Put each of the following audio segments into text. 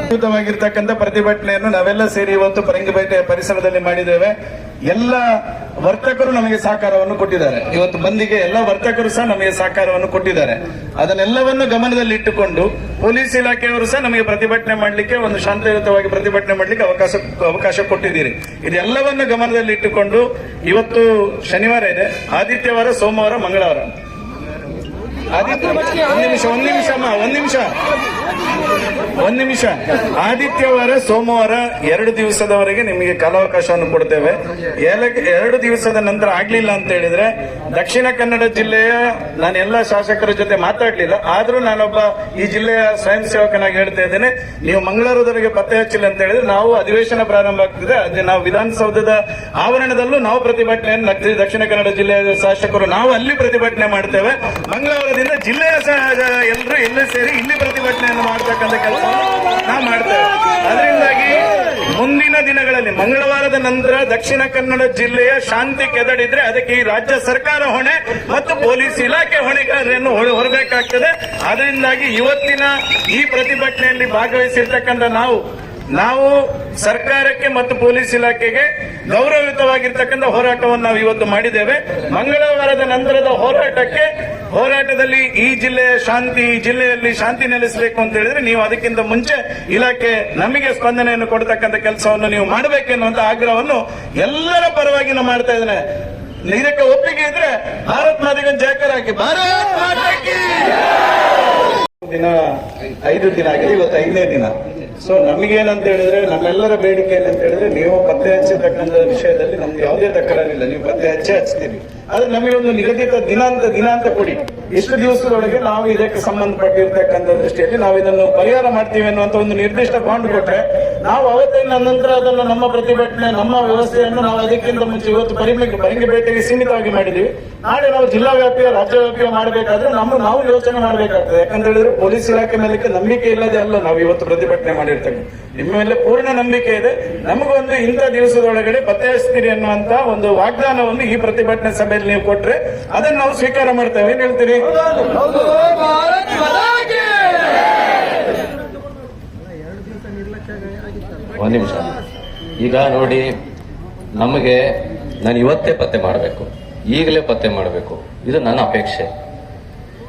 ಅದ್ಭುತವಾಗಿರ್ತಕ್ಕಂಥ ಪ್ರತಿಭಟನೆಯನ್ನು ನಾವೆಲ್ಲ ಸೇರಿ ಇವತ್ತು ಪರಂಗಿಪೇಟೆ ಪರಿಸರದಲ್ಲಿ ಮಾಡಿದ್ದೇವೆ. ಎಲ್ಲ ವರ್ತಕರು ನಮಗೆ ಸಹಕಾರವನ್ನು ಕೊಟ್ಟಿದ್ದಾರೆ. ಇವತ್ತು ಬಂದಿಗೆ ಎಲ್ಲ ವರ್ತಕರು ಸಹ ನಮಗೆ ಸಹಕಾರವನ್ನು ಕೊಟ್ಟಿದ್ದಾರೆ. ಅದನ್ನೆಲ್ಲವನ್ನು ಗಮನದಲ್ಲಿ ಇಟ್ಟುಕೊಂಡು ಪೊಲೀಸ್ ಇಲಾಖೆಯವರು ಸಹ ನಮಗೆ ಪ್ರತಿಭಟನೆ ಮಾಡಲಿಕ್ಕೆ ಒಂದು ಶಾಂತಿಯುತವಾಗಿ ಪ್ರತಿಭಟನೆ ಮಾಡಲಿಕ್ಕೆ ಅವಕಾಶ ಅವಕಾಶ ಕೊಟ್ಟಿದ್ದೀರಿ. ಇದೆಲ್ಲವನ್ನು ಗಮನದಲ್ಲಿ ಇಟ್ಟುಕೊಂಡು ಇವತ್ತು ಶನಿವಾರ ಇದೆ. ಆದಿತ್ಯವಾರ, ಸೋಮವಾರ, ಮಂಗಳವಾರ. ಆದಿತ್ಯ ಒಂದ್ ನಿಮಿಷ ಒಂದ್ ನಿಮಿಷ ಅಮ್ಮ, ಒಂದ್ ನಿಮಿಷ. ಒಂದ್ ನಿಮಿಷ. ಆದಿತ್ಯವಾರ, ಸೋಮವಾರ ಎರಡು ದಿವಸದವರೆಗೆ ನಿಮಗೆ ಕಾಲಾವಕಾಶವನ್ನು ಕೊಡ್ತೇವೆ. ಎರಡು ದಿವಸದ ನಂತರ ಆಗ್ಲಿಲ್ಲ ಅಂತ ಹೇಳಿದ್ರೆ, ದಕ್ಷಿಣ ಕನ್ನಡ ಜಿಲ್ಲೆಯ ನಾನು ಎಲ್ಲ ಶಾಸಕರ ಜೊತೆ ಮಾತಾಡ್ಲಿಲ್ಲ. ಆದ್ರೂ ನಾನೊಬ್ಬ ಈ ಜಿಲ್ಲೆಯ ಸ್ವಯಂ ಸೇವಕನಾಗಿ ಹೇಳ್ತಾ ಇದ್ದೇನೆ. ನೀವು ಮಂಗಳೂರದವರಿಗೆ ಪತ್ತೆ ಹಚ್ಚಿಲ್ಲ ಅಂತ ಹೇಳಿದ್ರೆ, ನಾವು ಅಧಿವೇಶನ ಪ್ರಾರಂಭ ಆಗ್ತಿದೆ. ಅದೇ ನಾವು ವಿಧಾನಸೌಧದ ಆವರಣದಲ್ಲೂ ನಾವು ಪ್ರತಿಭಟನೆಯನ್ನು. ದಕ್ಷಿಣ ಕನ್ನಡ ಜಿಲ್ಲೆಯ ಶಾಸಕರು, ನಾವು ಅಲ್ಲಿ ಪ್ರತಿಭಟನೆ ಮಾಡ್ತೇವೆ. ಮಂಗಳವಾರದಿಂದ ಜಿಲ್ಲೆಯ ಎಲ್ಲರೂ ಇಲ್ಲಿ ಸೇರಿ ಇಲ್ಲಿ ಪ್ರತಿಭಟನೆಯನ್ನು ಮಾಡ್ತಕ್ಕಂಥ ಕೆಲಸ ನಾವು ಮಾಡ್ತೇವೆ ಅದರಿಂದಾಗಿ ಮುಂದಿನ ದಿನಗಳಲ್ಲಿ ಮಂಗಳವಾರದ ನಂತರ ದಕ್ಷಿಣ ಕನ್ನಡ ಜಿಲ್ಲೆಯ ಶಾಂತಿ ಕೆದಡಿದ್ರೆ ಅದಕ್ಕೆ ಈ ರಾಜ್ಯ ಸರ್ಕಾರ ಹೊಣೆ ಮತ್ತು ಪೊಲೀಸ್ ಇಲಾಖೆ ಹೊಣೆಗಾರರನ್ನು ಹೊರ- ಹೊರಬೇಕಾಗ್ತದೆ. ಅದರಿಂದಾಗಿ ಇವತ್ತಿನ ಈ ಪ್ರತಿಭಟನೆಯಲ್ಲಿ ಭಾಗವಹಿಸಿರ್ತಕ್ಕಂಥ ನಾವು ನಾವು ಸರ್ಕಾರಕ್ಕೆ ಮತ್ತು ಪೊಲೀಸ್ ಇಲಾಖೆಗೆ ಗೌರವಯುತವಾಗಿರ್ತಕ್ಕಂಥ ಹೋರಾಟವನ್ನು ನಾವು ಇವತ್ತು ಮಾಡಿದ್ದೇವೆ. ಮಂಗಳವಾರದ ನಂತರದ ಹೋರಾಟಕ್ಕೆ ಹೋರಾಟದಲ್ಲಿ ಈ ಜಿಲ್ಲೆಯ ಶಾಂತಿ, ಈ ಜಿಲ್ಲೆಯಲ್ಲಿ ಶಾಂತಿ ನೆಲೆಸಬೇಕು ಅಂತ ಹೇಳಿದ್ರೆ ನೀವು ಅದಕ್ಕಿಂತ ಮುಂಚೆ ಇಲಾಖೆ ನಮಗೆ ಸ್ಪಂದನೆಯನ್ನು ಕೊಡ್ತಕ್ಕಂಥ ಕೆಲಸವನ್ನು ನೀವು ಮಾಡಬೇಕೆನ್ನುವಂತ ಆಗ್ರಹವನ್ನು ಎಲ್ಲರ ಪರವಾಗಿ ನಾವು ಮಾಡ್ತಾ ಇದ್ದೇನೆ. ಇದಕ್ಕೆ ಒಪ್ಪಿಗೆ ಇದ್ರೆ ಭಾರತ್ ಮಾತಿಗೆ ಜಯಕರ ಹಾಕಿ. ಭಾರತ್ ದಿನ ಐದು ದಿನ ಆಗಿದೆ, ಇವತ್ತು ಐದನೇ ದಿನ. ಸೊ ನಮಗೇನಂತ ಹೇಳಿದ್ರೆ ನಮ್ಮೆಲ್ಲರ ಬೇಡಿಕೆ ಏನಂತ ಹೇಳಿದ್ರೆ ನೀವು ಪತ್ತೆ ಹಚ್ಚತಕ್ಕಂಥ ವಿಷಯದಲ್ಲಿ ನಮ್ಗೆ ಯಾವುದೇ ತಕರಾರಿಲ್ಲ. ನೀವು ಪತ್ತೆ ಹಚ್ಚಿ ಹಚ್ತೀರಿ. ಆದ್ರೆ ನಮಗೆ ಒಂದು ನಿಗದಿತ ದಿನಾಂಕ ದಿನಾಂತ ಕೊಡಿ. ಇಷ್ಟು ದಿವಸದೊಳಗೆ ನಾವು ಇದಕ್ಕೆ ಸಂಬಂಧಪಟ್ಟಿರ್ತಕ್ಕಂಥ ದೃಷ್ಟಿಯಲ್ಲಿ ನಾವು ಇದನ್ನು ಪರಿಹಾರ ಮಾಡ್ತೀವಿ ಅನ್ನುವಂತ ಒಂದು ನಿರ್ದಿಷ್ಟ ಬಾಂಡ್ ಕೊಟ್ರೆ, ನಾವು ಅವತ್ತಿನ ನಂತರ ಅದನ್ನು ನಮ್ಮ ಪ್ರತಿಭಟನೆ, ನಮ್ಮ ವ್ಯವಸ್ಥೆಯನ್ನು ನಾವು ಅದಕ್ಕಿಂತ ಮುಂಚೆ ಇವತ್ತು ಪರಿಮೆ ಭೇಟಿಗೆ ಸೀಮಿತವಾಗಿ ಮಾಡಿದೀವಿ. ನಾಳೆ ನಾವು ಜಿಲ್ಲಾ ವ್ಯಾಪ್ತಿಯ, ರಾಜ್ಯ ವ್ಯಾಪ್ತಿಯ ಮಾಡಬೇಕಾದ್ರೆ ನಮ್ಮ, ನಾವು ಯೋಚನೆ ಮಾಡಬೇಕಾಗ್ತದೆ. ಯಾಕಂತ ಹೇಳಿದ್ರೆ ಪೊಲೀಸ್ ಇಲಾಖೆ ಮೇಲೆ ನಂಬಿಕೆ ಇಲ್ಲದೆ ಅಲ್ಲ ನಾವು ಇವತ್ತು ಪ್ರತಿಭಟನೆ ಮಾಡಿರ್ತಕ್ಕಂಥ ನಿಮ್ಮ ಮೇಲೆ ಪೂರ್ಣ ನಂಬಿಕೆ ಇದೆ. ನಮಗೊಂದು ಇಂಥ ದಿವಸದೊಳಗಡೆ ಪತ್ತೆ ಹಚ್ತೀರಿ ಅನ್ನುವಂತ ಒಂದು ವಾಗ್ದಾನವನ್ನು ಈ ಪ್ರತಿಭಟನೆ ಸಭೆಯಲ್ಲಿ ನೀವು ಕೊಟ್ರೆ ಅದನ್ನು ನಾವು ಸ್ವೀಕಾರ ಮಾಡ್ತೇವೆ. ಏನ್ ಹೇಳ್ತೀರಿ? ಒಂದು ನಿಮಿಷ. ಈಗ ನೋಡಿ, ನಮಗೆ ನಾನು ಇವತ್ತೇ ಪತ್ತೆ ಮಾಡಬೇಕು. ಈಗಲೇ ಪತ್ತೆ ಮಾಡಬೇಕು. ಇದು ನನ್ನ ಅಪೇಕ್ಷೆ.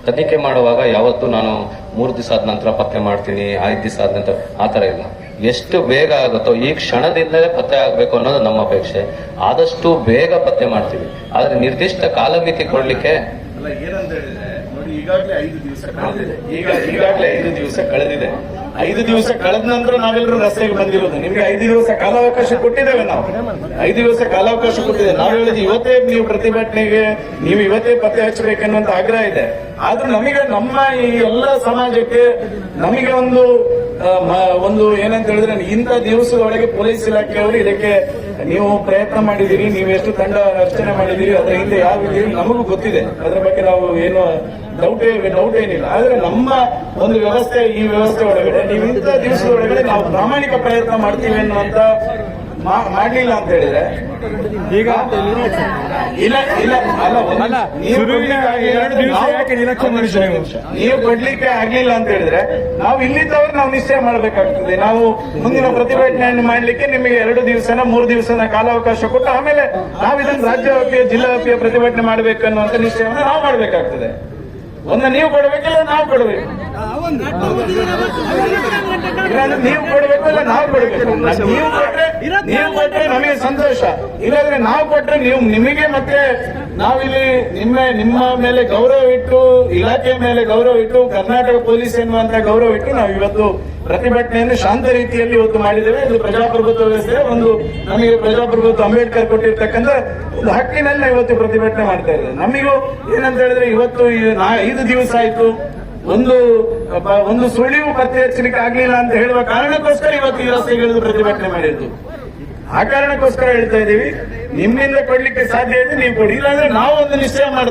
ತನಿಖೆ ಮಾಡುವಾಗ ಯಾವತ್ತು ನಾನು ಮೂರು ದಿವಸ ಆದ ನಂತರ ಪತ್ತೆ ಮಾಡ್ತೀನಿ, ಐದು ದಿವಸ ಆದ ನಂತರ ಆ ಥರ ಇಲ್ಲ. ಎಷ್ಟು ಬೇಗ ಆಗುತ್ತೋ, ಈ ಕ್ಷಣದಿಂದಲೇ ಪತ್ತೆ ಆಗಬೇಕು ಅನ್ನೋದು ನಮ್ಮ ಅಪೇಕ್ಷೆ. ಆದಷ್ಟು ಬೇಗ ಪತ್ತೆ ಮಾಡ್ತೀವಿ. ಆದ್ರೆ ನಿರ್ದಿಷ್ಟ ಕಾಲಮಿತಿ ಕೊಡ್ಲಿಕ್ಕೆ ಈಗಾಗಲೇ ಐದು ದಿವಸ ಕಳೆದಿದೆ. ಐದು ದಿವಸ ಕಳೆದ ನಂತರ ನಾವೆಲ್ಲರೂ ರಸ್ತೆಗೆ ಬಂದಿರೋದು. ನಿಮ್ಗೆ ಐದು ದಿವಸ ಕಾಲಾವಕಾಶ ಕೊಟ್ಟಿದ್ದೇವೆ ನಾವು. ಐದು ದಿವಸ ಕಾಲಾವಕಾಶ ಕೊಟ್ಟಿದ್ದೇವೆ. ನಾವು ಹೇಳಿದ್ವಿ ಇವತ್ತೇ ನೀವು ಪ್ರತಿಭಟನೆಗೆ, ನೀವು ಇವತ್ತೇ ಪತ್ತೆ ಹಚ್ಚಬೇಕೆನ್ನುವಂತ ಆಗ್ರಹ ಇದೆ. ಆದ್ರೂ ನಮಗೆ ನಮ್ಮ ಈ ಎಲ್ಲ ಸಮಾಜಕ್ಕೆ ನಮಗೆ ಒಂದು ಒಂದು ಏನಂತ ಹೇಳಿದ್ರೆ, ಇಂಥ ದಿವಸದೊಳಗೆ ಪೊಲೀಸ್ ಇಲಾಖೆಯವರು ಇದಕ್ಕೆ ನೀವು ಪ್ರಯತ್ನ ಮಾಡಿದಿರಿ ನೀವು ಎಷ್ಟು ತಂಡ ರಚನೆ ಮಾಡಿದಿರಿ ಅದರ ಹಿಂದೆ ಯಾವ ಇದ್ದೀರಿ ನಮಗೂ ಗೊತ್ತಿದೆ. ಅದರ ಬಗ್ಗೆ ನಾವು ಏನು ಡೌಟ್ ಡೌಟ್ ಏನಿಲ್ಲ. ಆದ್ರೆ ನಮ್ಮ ಒಂದು ವ್ಯವಸ್ಥೆ, ಈ ವ್ಯವಸ್ಥೆ ಒಳಗಡೆ, ನೀವು ಇಂಥ ದಿವಸದ ಒಳಗಡೆ ನಾವು ಪ್ರಾಮಾಣಿಕ ಪ್ರಯತ್ನ ಮಾಡ್ತೀವಿ ಅನ್ನುವಂತ ಮಾಡ್ಲಿಲ್ಲ ಅಂತ ಹೇಳಿದ್ರೆ? ಈಗ ಇಲ್ಲ ಇಲ್ಲ ಅಲ್ಲ ನೀವು ಕೊಡ್ಲಿಕ್ಕೆ ಆಗ್ಲಿಲ್ಲ ಅಂತ ಹೇಳಿದ್ರೆ ನಾವು ಇಲ್ಲಿದ್ದವ್ರು ನಾವು ನಿಶ್ಚಯ ಮಾಡಬೇಕಾಗ್ತದೆ. ನಾವು ಮುಂದಿನ ಪ್ರತಿಭಟನೆಯನ್ನು ಮಾಡ್ಲಿಕ್ಕೆ ನಿಮಗೆ ಎರಡು ದಿವಸನ ಮೂರು ದಿವಸನ ಕಾಲಾವಕಾಶ ಕೊಟ್ಟು ಆಮೇಲೆ ನಾವು ಇದನ್ನು ರಾಜ್ಯ ವ್ಯಾಪಿಯ ಜಿಲ್ಲಾ ವ್ಯಾಪಿಯ ಪ್ರತಿಭಟನೆ ಮಾಡಬೇಕು ಅನ್ನುವಂತ ನಿಶ್ಚಯವನ್ನು ನಾವು ಮಾಡಬೇಕಾಗ್ತದೆ. ಒಂದು ನೀವು ಕೊಡಬೇಕಿಲ್ಲ ನಾವು ಕೊಡಬೇಕು. ನೀವು ಕೊಡಬೇಕು ಇಲ್ಲ ನಾವು ಕೊಡಬೇಕು. ನೀವು ಕೊಟ್ರೆ ನೀವು ಕೊಟ್ರೆ ನಮಗೆ ಸಂತೋಷ. ಇಲ್ಲಾಂದ್ರೆ ನಾವು ಕೊಟ್ರೆ ನೀವು ನಿಮಗೆ ಮತ್ತೆ ನಾವಿಲ್ಲಿ ನಿಮ್ಮ ನಿಮ್ಮ ಮೇಲೆ ಗೌರವ ಇಟ್ಟು ಇಲಾಖೆ ಮೇಲೆ ಗೌರವ ಇಟ್ಟು ಕರ್ನಾಟಕ ಪೊಲೀಸ್ ಎನ್ನುವಂತ ಗೌರವ ಇಟ್ಟು ನಾವು ಇವತ್ತು ಪ್ರತಿಭಟನೆಯನ್ನು ಶಾಂತ ರೀತಿಯಲ್ಲಿ ಇವತ್ತು ಮಾಡಿದ್ದೇವೆ. ಇದು ಪ್ರಜಾಪ್ರಭುತ್ವ ವ್ಯವಸ್ಥೆ. ಒಂದು ನಮಗೆ ಪ್ರಜಾಪ್ರಭುತ್ವ ಅಂಬೇಡ್ಕರ್ ಕೊಟ್ಟಿರ್ತಕ್ಕಂಥ ಒಂದು ಹಕ್ಕಿನಲ್ಲಿ ಇವತ್ತು ಪ್ರತಿಭಟನೆ ಮಾಡ್ತಾ ಇದ್ದೇವೆ ನಮಗೂ ಏನಂತ ಹೇಳಿದ್ರೆ ಇವತ್ತು ಐದು ದಿವಸ ಆಯ್ತು. ಒಂದು ಒಂದು ಸುಳಿವು ಪತ್ತೆ ಹಚ್ಚಲಿಕ್ಕೆ ಆಗ್ಲಿಲ್ಲ ಅಂತ ಹೇಳುವ ಕಾರಣಕ್ಕೋಸ್ಕರ ಇವತ್ತು ಈ ರಸ್ತೆಗಿಳಿದು ಪ್ರತಿಭಟನೆ ಮಾಡಿದ್ದು. ಆ ಕಾರಣಕ್ಕೋಸ್ಕರ ಹೇಳ್ತಾ ಇದ್ದೀವಿ. ನಿಮ್ಮಿಂದ ಕೊಡ್ಲಿಕ್ಕೆ ಸಾಧ್ಯ ಇದೆ. ನೀವು ಕೊಡಿ. ಇಲ್ಲಾಂದ್ರೆ ನಾವು ಒಂದು ನಿಶ್ಚಯ ಮಾಡ್ತೇವೆ.